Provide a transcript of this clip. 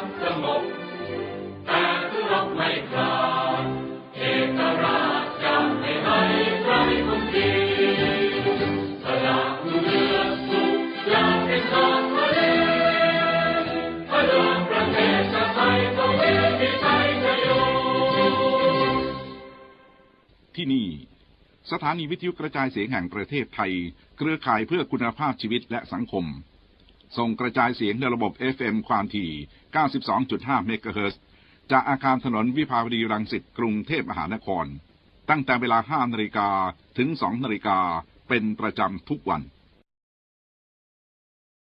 บสงบแต่คืรบไม่คลาดเอกราชจะไม่ให้ใครคนดีสละเรือสุขยาเป็นทางทะเลพลังประเทศจะไทยตัวเองที่ใจจะอยู่ที่นี่สถานีวิทยุกระจายเสียงแห่งประเทศไทย เครือข่ายเพื่อคุณภาพชีวิตและสังคม ส่งกระจายเสียงในระบบ FM ความถี่ 92.5 เมกะเฮิรตซ์จากอาคารถนนวิภาวดีรังสิตกรุงเทพมหานคร ตั้งแต่เวลา 5 นาฬิกาถึง 2 นาฬิกาเป็นประจำทุกวัน